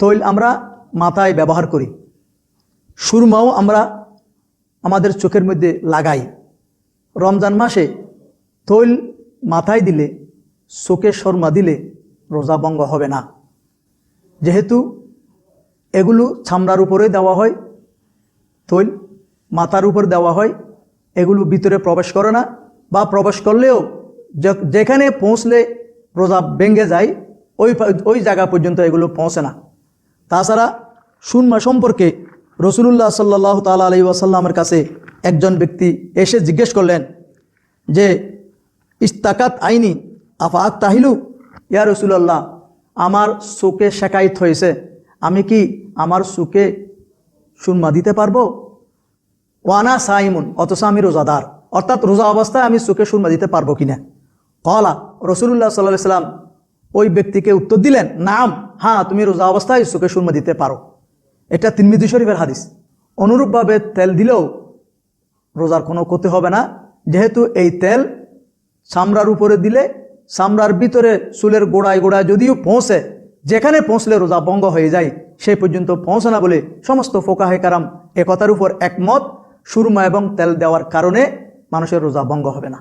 তৈল আমরা মাথায় ব্যবহার করি। সুরমাও আমরা আমাদের চোখের মধ্যে লাগাই। রমজান মাসে তৈল মাথায় দিলে, চোখে শর্মা দিলে রোজা ভঙ্গ হবে না। যেহেতু এগুলো ছামড়ার উপরে দেওয়া হয়, তৈল মাথার উপর দেওয়া হয়, এগুলো ভিতরে প্রবেশ করে না বা প্রবেশ করলেও যেখানে পৌঁছলে রোজা ভেঙে যায়, ওই ওই জায়গা পর্যন্ত এগুলো পৌঁছে না। তাছাড়া সুনমা সম্পর্কে রসুলুল্লাহ সাল্লাহ তালা আলি ওয়াসাল্লামের কাছে একজন ব্যক্তি এসে জিজ্ঞেস করলেন যে, ইস্তাকাত আইনি আফাক তাহিলু ইয়া রসুলাল্লাহ, আমার চোখে শেখাইত হয়েছে। আমি কি আমার চোখে সুনমা দিতে পারব? ওয়ানা সাইমুন, অথচ আমি রোজাদার। অর্থাৎ রোজা অবস্থায় আমি চোখে সুরমা দিতে পারব কিনা কলা রসুল্লাহ সাল্লাহ সাল্লাম ওই ব্যক্তিকে উত্তর দিলেন, নাম হ্যাঁ তুমি রোজা অবস্থায় চোখে সুরমা দিতে পারো। এটা তিনমিদি শরীফের হাদিস। অনুরূপভাবে তেল দিলেও রোজার কোনো ক্ষতি হবে না। যেহেতু এই তেল চামড়ার উপরে দিলে চামড়ার ভিতরে চুলের গোড়ায় গোড়ায় যদিও পৌঁছে, যেখানে পৌঁছলে রোজা ভঙ্গ হয়ে যায় সেই পর্যন্ত পৌঁছে না বলে সমস্ত ফোকাহে কারাম একতার উপর একমত। সুরমা এবং তেল দেওয়ার কারণে মানুষের রোজা ভঙ্গ হবে না।